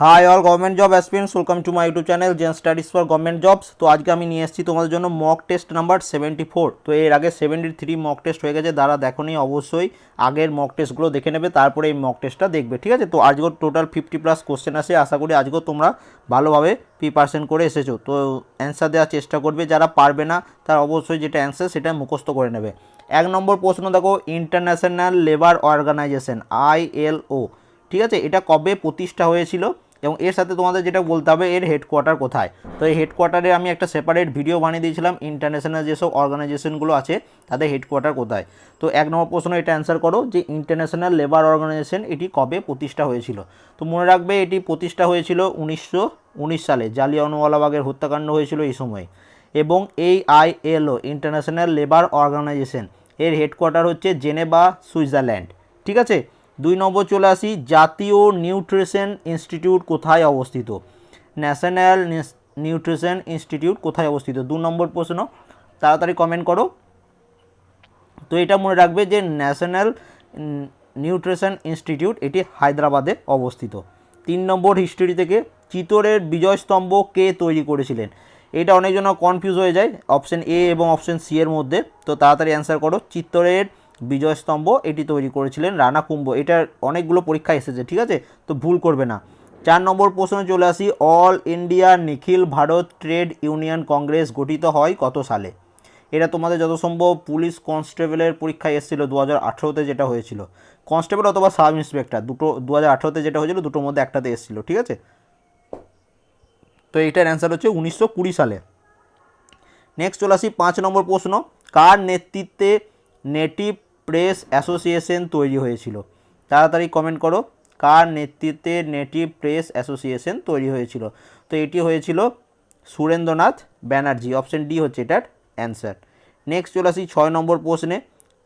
Hi all government job aspirants welcome to my YouTube channel gen studies for government jobs তো আজকে আমি নিয়ে এসেছি তোমাদের জন্য mock test number seventy four তো এর আগে সেভেন্টি থ্রি মক টেস্ট হয়ে গেছে যারা দেখোনি অবশ্যই আগের মক টেস্টগুলো দেখে নেবে, তারপরে এই মক টেস্টটা দেখবে, ঠিক আছে? তো আজকেও টোটাল ফিফটি প্লাস কোশ্চেন আছে আশা করি আজকেও তোমরা ভালোভাবে প্রিপারেশন করে এসেছ। তো অ্যান্সার দেওয়ার চেষ্টা করবে, যারা পারবে না, তারা অবশ্যই যেটা অ্যান্সার সেটা মুখস্থ করে নেবে। এক নম্বর প্রশ্ন দেখো ইন্টারন্যাশনাল লেবার অর্গানাইজেশন আইএলও ঠিক আছে? এটা কবে প্রতিষ্ঠা হয়েছিল? এবং এর সাথে তোমাদের যেটা বলতে হবে, এর হেডকোয়ার্টার কোথায়? তো এই হেডকোয়ার্টারে আমি একটা সেপারেট ভিডিও বানিয়ে দিয়েছিলাম ইন্টারন্যাশনাল যেসব অর্গানাইজেশনগুলো আছে, তাদের হেডকোয়ার্টার কোথায়? তো এক নম্বর প্রশ্ন এটা অ্যান্সার করো যে ইন্টারন্যাশনাল লেবার অর্গানাইজেশন এটি কবে প্রতিষ্ঠা হয়েছিল? তো মনে রাখবে এটি প্রতিষ্ঠা হয়েছিল উনিশশো উনিশ সালে, জালিয়ানওয়ালাবাগের হত্যাকাণ্ড হয়েছিল এই সময়। এবং এই আইএলও ইন্টারন্যাশনাল লেবার অর্গানাইজেশন এর হেডকোয়ার্টার হচ্ছে জেনেভা, সুইজারল্যান্ড। ঠিক আছে? দুই নম্বর চলে আসি, জাতীয় নিউট্রিশন ইনস্টিটিউট কোথায় অবস্থিত? ন্যাশনাল নিউট্রিশন ইনস্টিটিউট কোথায় অবস্থিত? দু নম্বর প্রশ্ন, তাড়াতাড়ি কমেন্ট করো। তো এটা মনে রাখবে যে ন্যাশনাল নিউট্রিশন ইনস্টিটিউট এটি হায়দ্রাবাদে অবস্থিত। তিন নম্বর হিস্ট্রি থেকে, চিতোরের বিজয়স্তম্ভ কে তৈরি করেছিলেন? এটা অনেকজন কনফিউজ হয়ে যায় অপশন এ এবং অপশন সি এর মধ্যে। তো তাড়াতাড়ি অ্যান্সার করো চিত্তরের বিজয়স্তম্ভ এটি তৈরি করেছিলেন রানা কুম্ভ। এটার অনেকগুলো পরীক্ষা এসেছে, ঠিক আছে? তো ভুল করবে না। চার নম্বর প্রশ্নে চলে আসি। অল ইন্ডিয়া নিখিল ভারত ট্রেড ইউনিয়ন কংগ্রেস গঠিত হয় কত সালে? এটা তোমাদের যত সম্ভব পুলিশ কনস্টেবলের পরীক্ষায় এসেছিল দু হাজার আঠেরোতে যেটা হয়েছিল। কনস্টেবল অথবা সাব ইন্সপেক্টর, দুটো দু হাজার আঠেরোতে যেটা হয়েছিল দুটোর মধ্যে একটাতে এসেছিল, ঠিক আছে? তো এইটার অ্যান্সার হচ্ছে উনিশশো কুড়ি সালে। নেক্সট চলে আসি, পাঁচ নম্বর প্রশ্ন। কার নেতৃত্বে নেটিভ প্রেস অ্যাসোসিয়েশন তৈরি হয়েছিল। তাড়াতাড়ি কমেন্ট করো, কার নেতৃত্বে নেটিভ প্রেস অ্যাসোসিয়েশন তৈরি হয়েছিল? তো এটি হয়েছিল সুরেন্দ্রনাথ ব্যানার্জি অপশন ডি হচ্ছে এটার অ্যান্সার নেক্সট চলে আসি ছয় নম্বর প্রশ্নে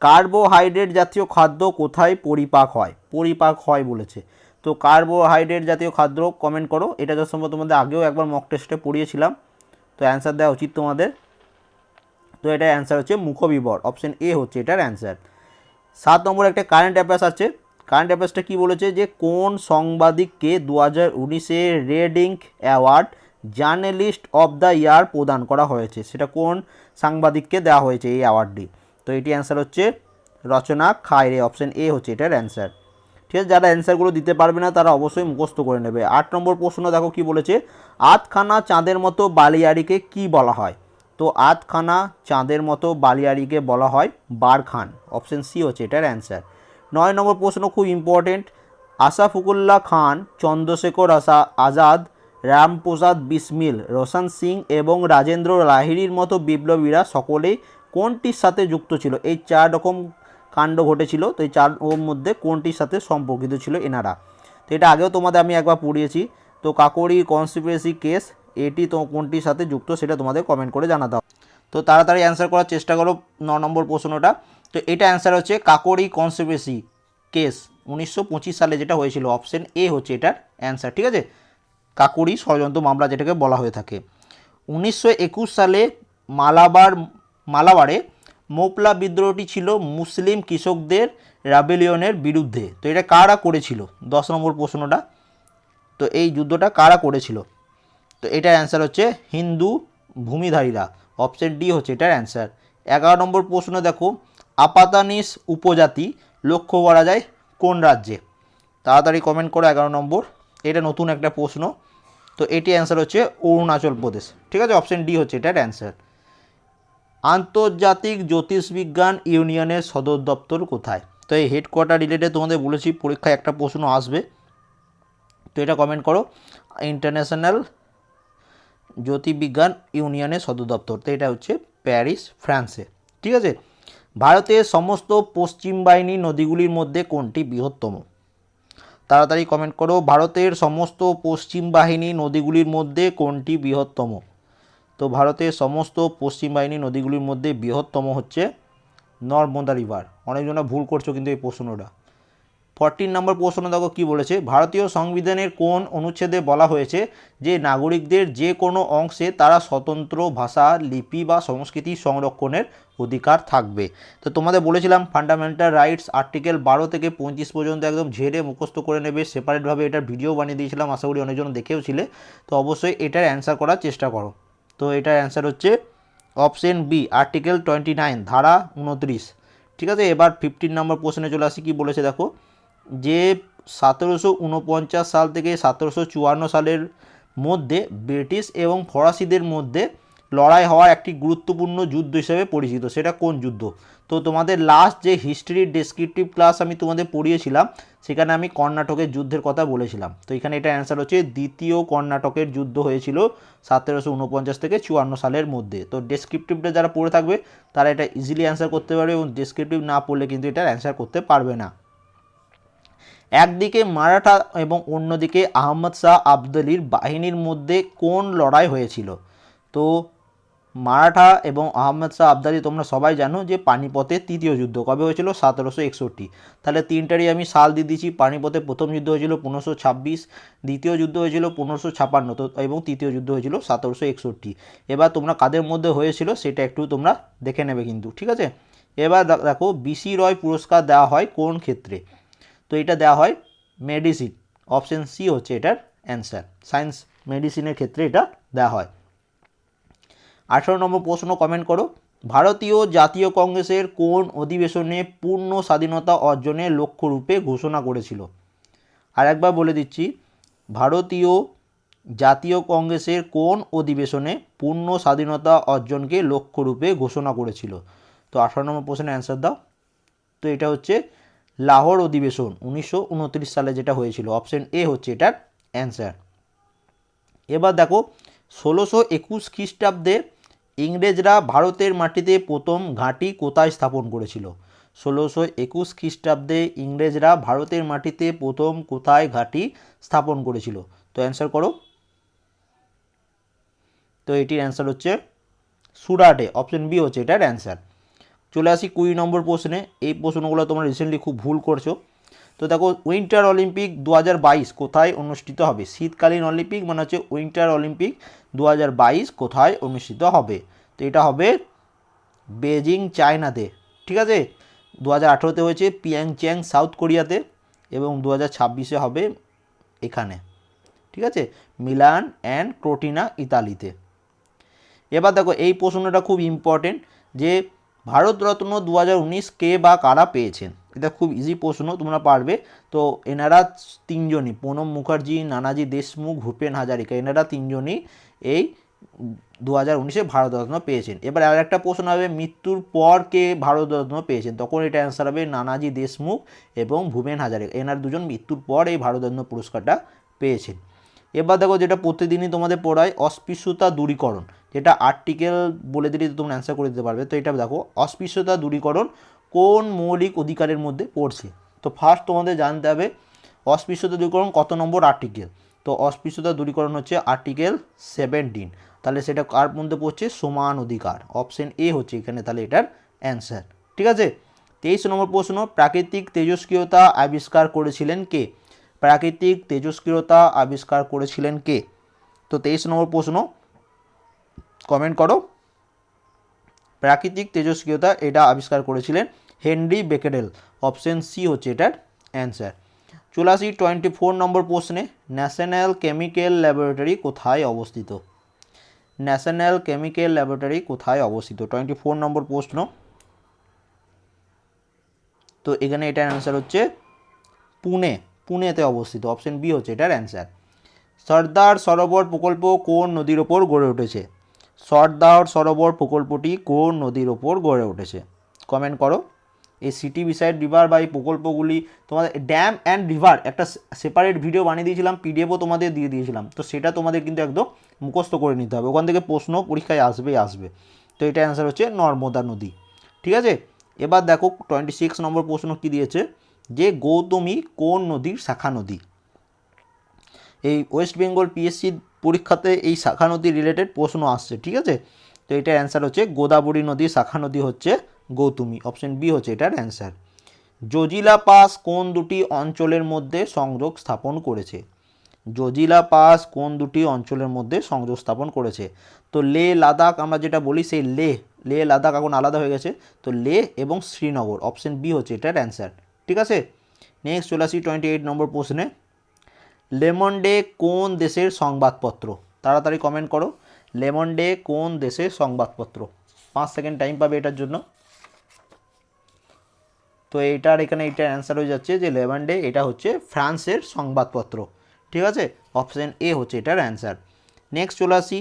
কার্বোহাইড্রেট জাতীয় খাদ্য কোথায় পরিপাক হয়? পরিপাক হয় বলেছে। তো কার্বোহাইড্রেট জাতীয় খাদ্য কমেন্ট করো, এটা যত সম্ভব তোমাদের আগেও একবার মক টেস্টে পড়িয়েছিলাম। তো অ্যান্সার দেওয়া উচিত তোমাদের। তো এটার অ্যান্সার হচ্ছে মুখবিবর অপশন এ হচ্ছে এটার অ্যান্সার সাত নম্বর একটা কারেন্ট অ্যাফেয়ার্স আছে। কারেন্ট অ্যাফেয়ার্সটা কী বলেছে যে, কোন সাংবাদিককে দু হাজার উনিশে red award journalist of the year প্রদান করা হয়েছে? সেটা কোন সাংবাদিককে দেওয়া হয়েছে এই অ্যাওয়ার্ডটি তো এটি অ্যান্সার হচ্ছে রচনা খায়রে অপশন এ হচ্ছে এটার অ্যান্সার ঠিক আছে, যারা অ্যান্সারগুলো দিতে পারবে না, তারা অবশ্যই মুখস্থ করে নেবে। আট নম্বর প্রশ্ন দেখো কি বলেছে, আধখানা চাঁদের মতো বালিয়াড়িকে কি বলা হয়? তো আধখানা চাঁদের মতো বালিয়াড়িকে বলা হয় বারখান। অপশন সি হচ্ছে এটার অ্যান্সার নয় নম্বর প্রশ্ন খুব ইম্পর্টেন্ট আশাফুকুল্লাহ খান, চন্দ্রশেখর আসা আজাদ, রামপ্রসাদ বিসমিল, রোশন সিং এবং রাজেন্দ্র লাহিড়ির মতো বিপ্লবীরা সকলেই কোনটির সাথে যুক্ত ছিল? এই চার রকম কাণ্ড ঘটেছিল, তো এই চার ওর মধ্যে কোনটির সাথে সম্পর্কিত ছিল এনারা? তো এটা আগেও তোমাদের আমি একবার পড়িয়েছি। তো কাকড়ি কনস্পিরেসি কেস এটি তো কোনটির সাথে যুক্ত সেটা তোমাদের কমেন্ট করে জানাতে হবে। তো তাড়াতাড়ি অ্যান্সার করার চেষ্টা করো ন নম্বর প্রশ্নটা। তো এটা অ্যান্সার হচ্ছে কাকড়ি কনস্পিরেসি কেস উনিশশো পঁচিশ সালে যেটা হয়েছিল অপশন এ হচ্ছে এটার অ্যান্সার ঠিক আছে? কাকুরি ষড়যন্ত্র মামলা যেটাকে বলা হয়ে থাকে। উনিশশো একুশ সালে মালাবার, মালাবারে মোপলা বিদ্রোহটি ছিল মুসলিম কৃষকদের রাবেলিয়নের বিরুদ্ধে। তো এটা কারা করেছিল? দশ নম্বর প্রশ্নটা। তো এই যুদ্ধটা কারা করেছিল? তো এটার অ্যান্সার হচ্ছে হিন্দু ভূমিধারীরা। অপশন ডি হচ্ছে এটার অ্যান্সার এগারো নম্বর প্রশ্ন দেখো, আপাতানিস উপজাতি লক্ষ্য করা যায় কোন রাজ্যে? তাড়াতাড়ি কমেন্ট করো এগারো নম্বর, এটা নতুন একটা প্রশ্ন। তো এটি অ্যান্সার হচ্ছে অরুণাচল প্রদেশ। ঠিক আছে অপশন ডি হচ্ছে এটার অ্যান্সার আন্তর্জাতিক জ্যোতিষবিজ্ঞান ইউনিয়নের সদর দপ্তর কোথায়? তো এই হেডকোয়ার্টার রিলেটেড তোমাদের বলেছি, পরীক্ষায় একটা প্রশ্ন আসবে। তো এটা কমেন্ট করো। ইন্টারন্যাশনাল জ্যোতির্বিজ্ঞান ইউনিয়নের সদর দপ্তর। তো এটা হচ্ছে প্যারিস, ফ্রান্সে। ঠিক আছে? ভারতের সমস্ত পশ্চিম বাহিনী নদীগুলির মধ্যে কোনটি বৃহত্তম? তাড়াতাড়ি কমেন্ট করো। ভারতের সমস্ত পশ্চিম বাহিনী নদীগুলির মধ্যে কোনটি বৃহত্তম? তো ভারতের সমস্ত পশ্চিম বাহিনী নদীগুলির মধ্যে বৃহত্তম হচ্ছে নর্মদা রিভার। অনেকজনা ভুল করছ কিন্তু এই প্রশ্নটা। ফরটিন নম্বর প্রশ্ন দেখো কি বলেছে? ভারতীয় সংবিধানের কোন অনুচ্ছেদে বলা হয়েছে যে নাগরিকদের যে কোনো অংশে তারা স্বতন্ত্র ভাষা, লিপি বা সংস্কৃতি সংরক্ষণের অধিকার থাকবে। তো তোমাদের বলেছিলাম ফান্ডামেন্টাল রাইটস আর্টিকেল বারো থেকে পঁয়ত্রিশ পর্যন্ত একদম ঝেড়ে মুখস্থ করে নেবে সেপারেটভাবে এটার ভিডিও বানিয়ে দিয়েছিলাম, আশা করি অনেকজন দেখেও ছিলে। তো অবশ্যই এটার অ্যান্সার করার চেষ্টা করো। তো এটার অ্যান্সার হচ্ছে option B article twenty nine ধারা উনত্রিশ। ঠিক আছে? এবার ফিফটিন নম্বর প্রশ্নে চলে আসি, কি বলেছে দেখো? যে সতেরোশো উনপঞ্চাশ সাল থেকে সতেরোশো চুয়ান্ন সালের মধ্যে ব্রিটিশ এবং ফরাসিদের মধ্যে লড়াই হওয়ার একটি গুরুত্বপূর্ণ যুদ্ধ হিসেবে পরিচিত। সেটা কোন যুদ্ধ? তো তোমাদের লাস্ট যে হিস্ট্রি ডেসক্রিপটিভ ক্লাস আমি তোমাদের পড়িয়েছিলাম, সেখানে আমি কর্ণাটকের যুদ্ধের কথা বলেছিলাম। তো এখানে এটা অ্যান্সার হচ্ছে দ্বিতীয় কর্ণাটকের যুদ্ধ হয়েছিল সতেরোশো উনপঞ্চাশ থেকে চুয়ান্ন সালের মধ্যে। তো ডেসক্রিপটিভটা যারা পড়ে থাকবে, তারা এটা ইজিলি অ্যান্সার করতে পারবে এবং ডেসক্রিপটিভ না পড়লে কিন্তু এটার অ্যান্সার করতে পারবে না। একদিকে মারাঠা এবং অন্যদিকে আহমদ শাহ আবদলির বাহিনীর মধ্যে কোন লড়াই হয়েছিল? তো মারাঠা এবং আহমদ শাহ আবদালি তোমরা সবাই জানো যে পানিপথের তৃতীয় যুদ্ধ কবে হয়েছিল? সতেরোশো একষট্টি। তাহলে তিনটারই আমি সাল দিয়ে দিচ্ছি পানিপথে প্রথম যুদ্ধ হয়েছিল পনেরোশো ছাব্বিশ, দ্বিতীয় যুদ্ধ হয়েছিল পনেরোশো ছাপান্ন, তো এবং তৃতীয় যুদ্ধ হয়েছিল সতেরোশো একষট্টি। এবার তোমরা কাদের মধ্যে হয়েছিল সেটা একটু তোমরা দেখে নেবে কিন্তু, ঠিক আছে? এবার দেখো বিসি রয় পুরস্কার দেওয়া হয় কোন ক্ষেত্রে? তো এটা দেওয়া হয় মেডিসিন অপশন সি হচ্ছে এটার অ্যান্সার সায়েন্স মেডিসিনের ক্ষেত্রে এটা দেওয়া হয়। আঠারো নম্বর প্রশ্ন কমেন্ট করো। ভারতীয় জাতীয় কংগ্রেসের কোন অধিবেশনে পূর্ণ স্বাধীনতা অর্জনের লক্ষ্যরূপে ঘোষণা করেছিল? আর একবার বলে দিচ্ছি, ভারতীয় জাতীয় কংগ্রেসের কোন অধিবেশনে পূর্ণ স্বাধীনতা অর্জনকে লক্ষ্যরূপে ঘোষণা করেছিল? তো আঠারো নম্বর প্রশ্নের অ্যান্সার দাও। তো এটা হচ্ছে লাহোর অধিবেশন উনিশশো উনত্রিশ সালে যেটা হয়েছিল। অপশন এ হচ্ছে এটার অ্যান্সার এবার দেখো, ষোলোশো একুশ খ্রিস্টাব্দে ইংরেজরা ভারতের মাটিতে প্রথম ঘাঁটি কোথায় স্থাপন করেছিল? ষোলোশো একুশ খ্রিস্টাব্দে ইংরেজরা ভারতের মাটিতে প্রথম কোথায় ঘাঁটি স্থাপন করেছিল? তো অ্যান্সার করো। তো এটির অ্যান্সার হচ্ছে সুরাটে। অপশন বি হচ্ছে এটার অ্যান্সার চলে আসি কুড়ি নম্বর প্রশ্নে। এই প্রশ্নগুলো তোমরা রিসেন্টলি খুব ভুল করছ। তো দেখো উইন্টার অলিম্পিক দু হাজার বাইশ কোথায় অনুষ্ঠিত হবে? শীতকালীন অলিম্পিক মানে হচ্ছে উইন্টার অলিম্পিক দু হাজার বাইশ কোথায় অনুষ্ঠিত হবে? তো এটা হবে বেজিং চায়নাতে। ঠিক আছে? দু হাজার আঠেরোতে হয়েছে পিয়াংচ্যাং সাউথ কোরিয়াতে এবং দু হাজার ছাব্বিশে হবে এখানে। ঠিক আছে? মিলান অ্যান্ড ক্রোটিনা, ইতালিতে। এবার দেখো, এই প্রশ্নটা খুব ইম্পর্টেন্ট যে ভারতরত্ন দু হাজার উনিশ কে বা কারা পেয়েছেন? এটা খুব ইজি প্রশ্ন, তোমরা পারবে। তো এনারা তিনজনই, প্রণব মুখার্জি, নানাজি দেশমুখ, ভূপেন হাজারিকা, এনারা তিনজনই এই দু হাজার উনিশে ভারতরত্ন পেয়েছেন। এবার আর একটা প্রশ্ন হবে, মৃত্যুর পর কে ভারতরত্ন পেয়েছেন? তখন এটা অ্যান্সার হবে নানাজি দেশমুখ এবং ভূপেন হাজারিকা। এনার দুজন মৃত্যুর পর এই ভারতরত্ন পুরস্কারটা পেয়েছেন। এবার দেখো যেটা প্রতিদিনই তোমাদের পড়ায়, অস্পৃশ্যতা দূরীকরণ। যেটা আর্টিকেল বলে দিলে তোমরা অ্যান্সার করে দিতে পারবে। তো এটা দেখো, অস্পৃশ্যতা দূরীকরণ কোন মৌলিক অধিকারের মধ্যে পড়ছে? তো ফার্স্ট তোমাদের জানতে হবে, অস্পৃশ্যতা দূরীকরণ কত নম্বর আর্টিকেল তো অস্পৃশ্যতা দূরীকরণ হচ্ছে আর্টিকেল সেভেন্টিন তাহলে সেটা কার মধ্যে পড়ছে? সমান অধিকার। অপশন এ হচ্ছে এখানে তাহলে এটার অ্যান্সার ঠিক আছে? তেইশ নম্বর প্রশ্ন, প্রাকৃতিক তেজস্ক্রিয়তা আবিষ্কার করেছিলেন কে? প্রাকৃতিক তেজস্ক্রিয়তা আবিষ্কার করেছিলেন কে? তো তেইশ নম্বর প্রশ্ন কমেন্ট করো। প্রাকৃতিক তেজস্ক্রিয়তা এটা আবিষ্কার করেছিলেন হেনরি বেকেডেল। অপশন সি হচ্ছে এটার অ্যান্সার চলে আসি টোয়েন্টি ফোর নম্বর প্রশ্নে। ন্যাশনাল কেমিক্যাল ল্যাবরেটরি কোথায় অবস্থিত? ন্যাশনাল কেমিক্যাল ল্যাবরেটরি কোথায় অবস্থিত? টোয়েন্টি ফোর নম্বর প্রশ্ন। তো এখানে এটার অ্যান্সার হচ্ছে পুনে। পুনেতে অবস্থিত। অপশন বি হচ্ছে এটার অ্যান্সার সর্দার সরোবর প্রকল্প কোন নদীর ওপর গড়ে উঠেছে? সর্দার সরোবর প্রকল্পটি কোন নদীর ওপর গড়ে উঠেছে? কমেন্ট করো। এই সিটি বিসাইড রিভার বা এই প্রকল্পগুলি তোমাদের ড্যাম অ্যান্ড রিভার একটা সেপারেট ভিডিও বানিয়ে দিয়েছিলাম পিডিএফও তোমাদের দিয়ে দিয়েছিলাম। তো সেটা তোমাদের কিন্তু একদম মুখস্থ করে নিতে হবে। ওখান থেকে প্রশ্ন পরীক্ষায় আসবেই আসবে। তো এটা অ্যান্সার হচ্ছে নর্মদা নদী। ঠিক আছে? এবার দেখো টোয়েন্টি সিক্স নম্বর প্রশ্ন কী দিয়েছে? যে গৌতমী কোন নদীর শাখা নদী? এই ওয়েস্ট বেঙ্গল পিএসসি পরীক্ষাতে এই শাখা নদী রিলেটেড প্রশ্ন আসছে, ঠিক আছে? তো এটার অ্যান্সার হচ্ছে গোদাবরী নদীর শাখা নদী হচ্ছে গৌতমী। অপশন বি হচ্ছে এটার অ্যান্সার জজিলা পাস কোন দুটি অঞ্চলের মধ্যে সংযোগ স্থাপন করেছে? জজিলা পাস কোন দুটি অঞ্চলের মধ্যে সংযোগ স্থাপন করেছে? তো লে, লাদাখ, আমরা যেটা বলি সেই লে লে, লাদাখ এখন আলাদা হয়ে গেছে। তো লে এবং শ্রীনগর অপশন বি হচ্ছে এটার অ্যান্সার ঠিক আছে? নেক্সট চলে আসি টোয়েন্টি এইট নম্বর প্রশ্নে। লেমন ডে কোন দেশের সংবাদপত্র? তাড়াতাড়ি কমেন্ট করো। লেমন ডে কোন দেশের সংবাদপত্র? পাঁচ সেকেন্ড টাইম পাবে এটার জন্য। তো এইটার এখানে এইটার অ্যান্সার হয়ে যাচ্ছে যে লেমন ডে এটা হচ্ছে ফ্রান্সের সংবাদপত্র। ঠিক আছে? অপশন এ হচ্ছে এটার অ্যান্সার নেক্সট চলে আসি।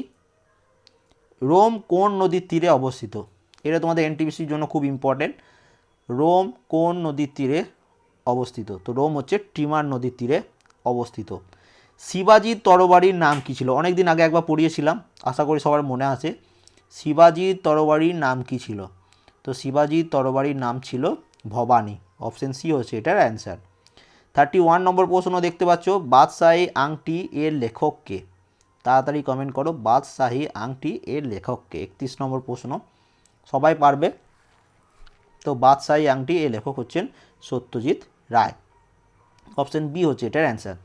রোম কোন নদীর তীরে অবস্থিত? এটা তোমাদের এনটিপিসির জন্য খুব ইম্পর্টেন্ট রোম কোন নদীর তীরে অবস্থিত? তো রোম হচ্ছে টিমার নদীর তীরে অবস্থিত। শিবাজির তরবারির নাম কী ছিল? অনেক দিন আগে একবার পড়িয়েছিলাম, আশা করি সবার মনে আছে। শিবাজির তরবারির নাম কী ছিল? তো শিবাজির তরবারির নাম ছিল ভবানী। অপশন সি হচ্ছে এটার অ্যান্সার। থার্টি ওয়ান নম্বর প্রশ্ন দেখতে পাচ্ছ, বাদশাহী আংটি এর লেখককে। তাড়াতাড়ি কমেন্ট করো, বাদশাহী আংটি এর লেখককে। একত্রিশ নম্বর প্রশ্ন, সবাই পারবে? তো বাদশাহী আংটি এর লেখক হচ্ছেন সত্যজিৎ রায়। অপশন বি হচ্ছে এটার অ্যান্সার।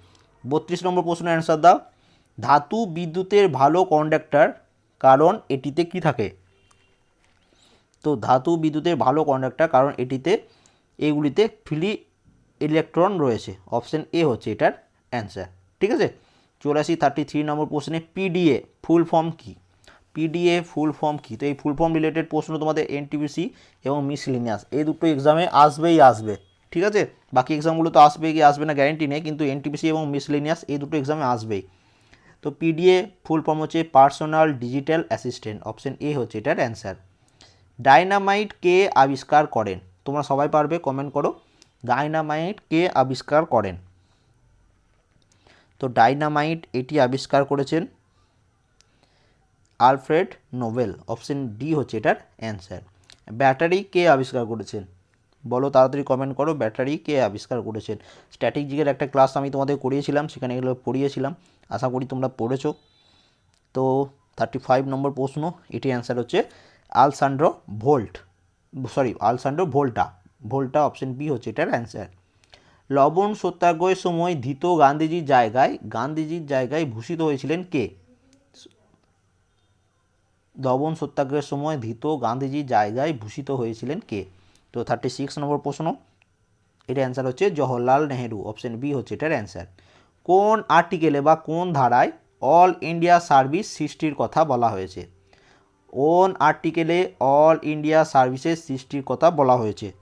বত্রিশ নম্বর প্রশ্নের অ্যান্সার দাও। ধাতু বিদ্যুতের ভালো কন্ডাক্টর কারণ এটিতে কি থাকে? তো ধাতু বিদ্যুতের ভালো কন্ডাক্টর কারণ এটিতে, এগুলিতে ফ্রি ইলেকট্রন রয়েছে। অপশন এ হচ্ছে এটার অ্যান্সার। ঠিক আছে? চৌরাশি থার্টি থ্রি নম্বর প্রশ্নে পিডিএ ফুল ফর্ম কী? পিডিএ ফুল ফর্ম কী? তো এই ফুল ফর্ম রিলেটেড প্রশ্ন তোমাদের এনটিপিসি এবং মিসলিনিয়াস এই দুটো এক্সামে আসবেই আসবে। ঠিক আছে? বাকি এক্সামগুলো তো আসবে কি আসবে না গ্যারেন্টি নেই, কিন্তু এনটিপিসি এবং মিসলিনিয়াস এই দুটো এক্সামে আসবেই। তো পিডিএ ফুল ফর্ম হচ্ছে personal digital assistant option A হচ্ছে এটার অ্যান্সার ডাইনামাইট কে আবিষ্কার করেন? তোমরা সবাই পারবে কমেন্ট করো। ডাইনামাইট কে আবিষ্কার করেন? তো ডাইনামাইট এটি আবিষ্কার করেছেন আলফ্রেড নোবেল অপশন ডি হচ্ছে এটার অ্যান্সার ব্যাটারি কে আবিষ্কার করেছেন? বলো তাড়াতাড়ি কমেন্ট করো ব্যাটারি কে আবিষ্কার করেছেন। স্ট্র্যাটেজিকের একটা ক্লাস আমি তোমাদের করিয়েছিলাম, সেখানে এগুলো পড়িয়েছিলাম। আশা করি তোমরা পড়েছো। তো থার্টি ফাইভ নম্বর প্রশ্ন, এটি অ্যান্সার হচ্ছে Alessandro Volt. Sorry Alessandro Volta. Volta option B হচ্ছে এটার অ্যান্সার লবণ সত্যাগ্রহের সময় ধৃত গান্ধীজির জায়গায় গান্ধীজির জায়গায় ভূষিত হয়েছিলেন কে? লবণ সত্যাগ্রহের সময় ধৃত গান্ধীজির জায়গায় ভূষিত হয়েছিলেন কে? তো থার্টি সিক্স নম্বর প্রশ্ন। এটার অ্যান্সার হচ্ছে জওহরলাল নেহেরু। অপশন বি হচ্ছে এটার অ্যান্সার কোন আর্টিকেলে বা কোন ধারায় অল ইন্ডিয়া সার্ভিস সৃষ্টির কথা বলা হয়েছে? কোন আর্টিকেলে অল ইন্ডিয়া সার্ভিসেস সৃষ্টির কথা বলা হয়েছে?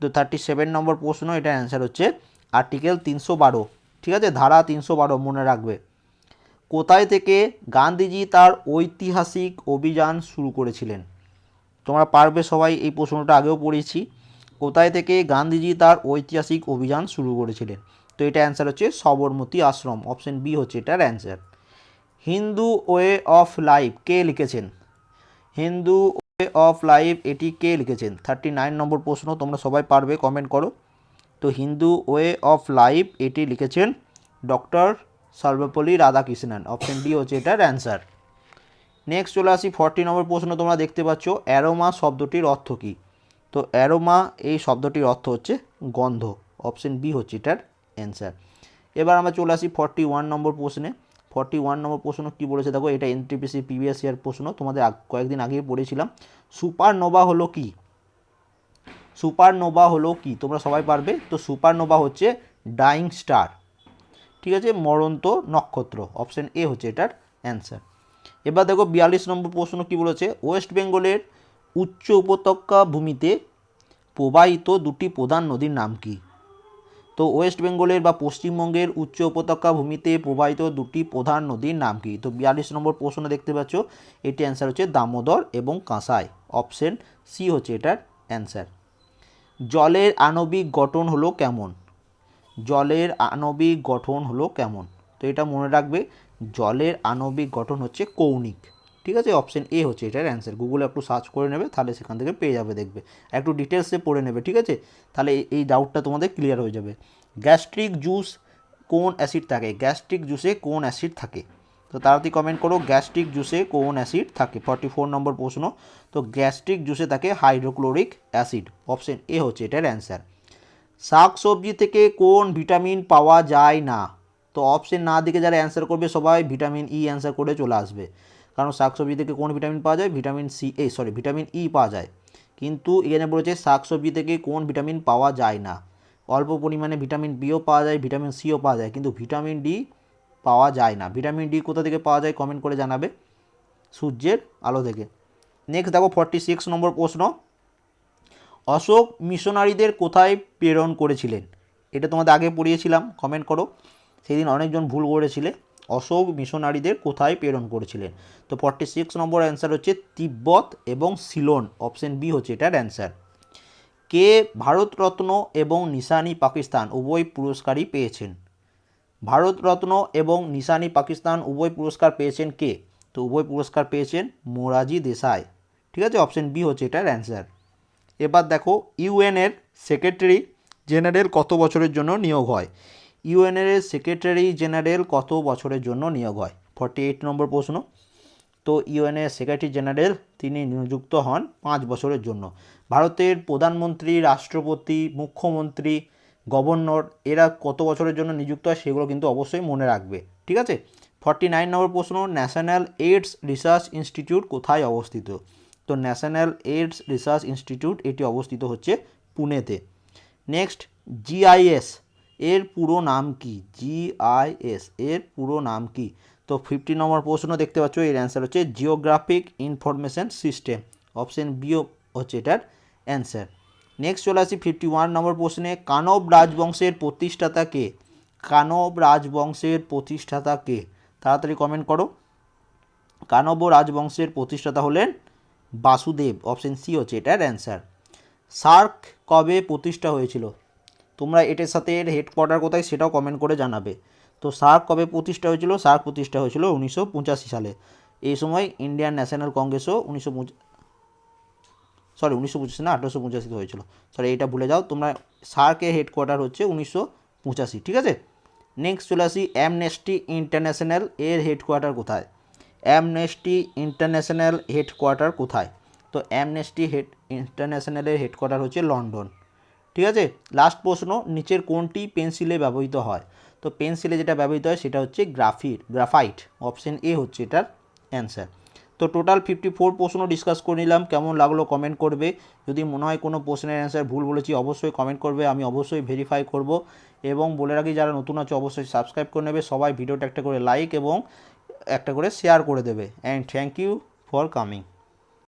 তো থার্টি সেভেন নম্বর প্রশ্ন, এটার অ্যান্সার হচ্ছে আর্টিকেল তিনশো বারো। ঠিক আছে? ধারা তিনশো বারো, মনে রাখবে। কোথায় থেকে গান্ধীজি তার ঐতিহাসিক অভিযান শুরু করেছিলেন? তোমরা পারবে সবাই এই প্রশ্নটা আগেও পড়েছি। কোথায় থেকে গান্ধীজি তার ঐতিহাসিক অভিযান শুরু করেছিলেন? তো এটা অ্যান্সার হচ্ছে সবরমতী আশ্রম। অপশন বি হচ্ছে এটার answer Hindu way of life কে লিখেছেন? হিন্দু ওয়ে অফ লাইফ এটি কে লিখেছেন? থার্টি নাইন নম্বর প্রশ্ন তোমরা সবাই পারবে কমেন্ট করো। তো হিন্দু ওয়ে অফ লাইফ এটি লিখেছেন doctor Sarvepalli Radhakrishnan. Option D হচ্ছে এটার অ্যান্সার নেক্সট চলে আসি ফর্টি নম্বর প্রশ্ন তোমরা দেখতে পাচ্ছ অ্যারোমা শব্দটির অর্থ কী? তো অ্যারোমা এই শব্দটির অর্থ হচ্ছে গন্ধ অপশন বি হচ্ছে এটার অ্যান্সার এবার আমরা চলে আসি ফর্টি ওয়ান নম্বর প্রশ্নে। ফর্টি ওয়ান নম্বর প্রশ্ন কী বলেছে? দেখো, এটা এনটিপিসি প্রিভিয়াস ইয়ার প্রশ্ন, তোমাদের কয়েকদিন আগেই পড়েছিলাম সুপারনোভা হলো কি? সুপারনোভা হলো কি? তোমরা সবাই পারবে? তো সুপারনোভা হচ্ছে ডাইং স্টার ঠিক আছে? মরন্ত নক্ষত্র অপশন এ হচ্ছে এটার অ্যান্সার এবার দেখো বিয়াল্লিশ নম্বর প্রশ্ন কি বলেছে? ওয়েস্ট বেঙ্গলের উচ্চ উপত্যকা ভূমিতে প্রবাহিত দুটি প্রধান নদীর নাম কি? তো ওয়েস্ট বেঙ্গলের বা পশ্চিমবঙ্গের উচ্চ উপত্যকা ভূমিতে প্রবাহিত দুটি প্রধান নদীর নাম কি? তো বিয়াল্লিশ নম্বর প্রশ্ন দেখতে পাচ্ছ, এটি অ্যান্সার হচ্ছে দামোদর এবং কাঁসাই। অপশন সি হচ্ছে এটার অ্যান্সার জলের আণবিক গঠন হলো কেমন? জলের আণবিক গঠন হলো কেমন? তো এটা মনে রাখবে জলের আণবিক গঠন হচ্ছে কৌণিক। ঠিক আছে? অপশন এ হচ্ছে এটার অ্যান্সার গুগলে একটু সার্চ করে নেবে, তাহলে সেখান থেকে পেয়ে যাবে দেখবে। একটু ডিটেলসে পড়ে নেবে, ঠিক আছে? তাহলে এই- ডাউটটা তোমাদের ক্লিয়ার হয়ে যাবে। গ্যাস্ট্রিক জুস কোন অ্যাসিড থাকে? গ্যাস্ট্রিক জুসে কোন অ্যাসিড থাকে? তো তাড়াতাড়ি কমেন্ট করো গ্যাস্ট্রিক জুসে কোন অ্যাসিড থাকে? ফর্টি ফোর নম্বর প্রশ্ন। তো গ্যাস্ট্রিক জুসে থাকে হাইড্রোক্লোরিক অ্যাসিড অপশন এ হচ্ছে এটার অ্যান্সার শাক সবজি থেকে কোন ভিটামিন পাওয়া যায় না? তো অপশন না দিকে যারা অ্যান্সার করবে, সবাই ভিটামিন ই অ্যান্সার করে চলে আসবে। কারণ শাকসবজি থেকে কোন ভিটামিন পাওয়া যায়? Vitamin C A sorry vitamin E পাওয়া যায়। কিন্তু এখানে বলেছে শাকসবজি থেকে কোন ভিটামিন পাওয়া যায় না। অল্প পরিমাণে ভিটামিন বিও পাওয়া যায় ভিটামিন সিও পাওয়া যায়, কিন্তু ভিটামিন ডি পাওয়া যায় না। ভিটামিন ডি কোথা থেকে পাওয়া যায় কমেন্ট করে জানাবে সূর্যের আলো থেকে। নেক্সট দেখো ফর্টি সিক্স নম্বর প্রশ্ন। অশোক মিশনারিদের কোথায় প্রেরণ করেছিলেন? এটা তোমাদের আগে পড়িয়েছিলাম কমেন্ট করো। সেদিন অনেকজন ভুল করেছিলে। অশোক মিশনারিদের কোথায় প্রেরণ করেছিলেন? তো ফর্টি সিক্স নম্বর অ্যান্সার হচ্ছে তিব্বত এবং সিলোন। অপশন বি হচ্ছে এটার অ্যান্সার কে ভারতরত্ন এবং নিশানি পাকিস্তান উভয় পুরস্কারই পেয়েছেন? ভারতরত্ন এবং নিশানি পাকিস্তান উভয় পুরস্কার পেয়েছেন কে? তো উভয় পুরস্কার পেয়েছেন মোরাজি দেশাই। ঠিক আছে? অপশন বি হচ্ছে এটার অ্যান্সার এবার দেখো ইউএনের সেক্রেটারি জেনারেল কত বছরের জন্য নিয়োগ হয়? ইউএনের সেক্রেটারি জেনারেল কত বছরের জন্য নিয়োগ হয়? ফর্টি এইট নম্বর প্রশ্ন। তো ইউএনের সেক্রেটারি জেনারেল তিনি নিযুক্ত হন পাঁচ বছরের জন্য। ভারতের প্রধানমন্ত্রী, রাষ্ট্রপতি, মুখ্যমন্ত্রী, গভর্নর এরা কত বছরের জন্য নিযুক্ত হয় সেগুলো কিন্তু অবশ্যই মনে রাখবে। ঠিক আছে? ফর্টি নাইন নম্বর প্রশ্ন ন্যাশনাল এইডস রিসার্চ ইনস্টিটিউট কোথায় অবস্থিত? তো ন্যাশনাল এইডস রিসার্চ ইনস্টিটিউট এটি অবস্থিত হচ্ছে পুনেতে। নেক্সট জিআইএস এর পুরো নাম কি? জিআইএস এর পুরো নাম কি? তো ফিফটি নম্বর প্রশ্ন দেখতে পাচ্ছ, এর অ্যান্সার হচ্ছে জিওগ্রাফিক ইনফরমেশন সিস্টেম অপশন বিও হচ্ছে এটার অ্যান্সার নেক্সট চলে আসি ফিফটি ওয়ান নম্বর প্রশ্নে, কানব রাজবংশের প্রতিষ্ঠাতা কে? কানব রাজবংশের প্রতিষ্ঠাতা কে? তাড়াতাড়ি কমেন্ট করো। কানব রাজবংশের প্রতিষ্ঠাতা হলেন বাসুদেব। অপশন সি হচ্ছে এটার অ্যান্সার সার্ক কবে প্রতিষ্ঠা হয়েছিল? তোমরা এটার সাথে এর হেডকোয়ার্টার কোথায় সেটাও কমেন্ট করে জানাবে। তো সার্ক কবে প্রতিষ্ঠা হয়েছিল? সার্ক প্রতিষ্ঠা হয়েছিল উনিশশো পঁচাশি সালে। এই সময় ইন্ডিয়ান ন্যাশনাল কংগ্রেসও উনিশশো সরি উনিশশো পঁচাশি না, আঠেরোশো পঁচাশিতে হয়েছিল। সরি এটা ভুলে যাও, তোমরা সার্কের হেডকোয়ার্টার হচ্ছে উনিশশো পঁচাশি, ঠিক আছে? নেক্সট চলে আসি অ্যামনেস্টি ইন্টারন্যাশনাল এর হেডকোয়ার্টার কোথায়? অ্যামনেস্টি ইন্টারন্যাশনাল হেডকোয়ার্টার কোথায়? তো অ্যামনেস্টি হেড ইন্টারন্যাশনালের হেডকোয়ার্টার হচ্ছে লন্ডন। ঠিক আছে? লাস্ট প্রশ্ন, নিচের কোনটি পেন্সিলে ব্যবহৃত হয়? তো পেন্সিলে যেটা ব্যবহৃত হয় সেটা হচ্ছে গ্রাফিট, গ্রাফাইট অপশন এ হচ্ছে এটার অ্যান্সার তো টোটাল ফিফটি ফোর প্রশ্ন ডিসকাস করে নিলাম, কেমন লাগল কমেন্ট করবে? যদি মনে হয় কোনো প্রশ্নের অ্যান্সার ভুল বলেছি, অবশ্যই কমেন্ট করবে, আমি অবশ্যই ভেরিফাই করব। এবং বলে রাখি, যারা নতুন আছে, অবশ্যই সাবস্ক্রাইব করে নেবে, সবাই ভিডিওটা একটা করে লাইক এবং একটা করে শেয়ার করে দেবে। And thank you for coming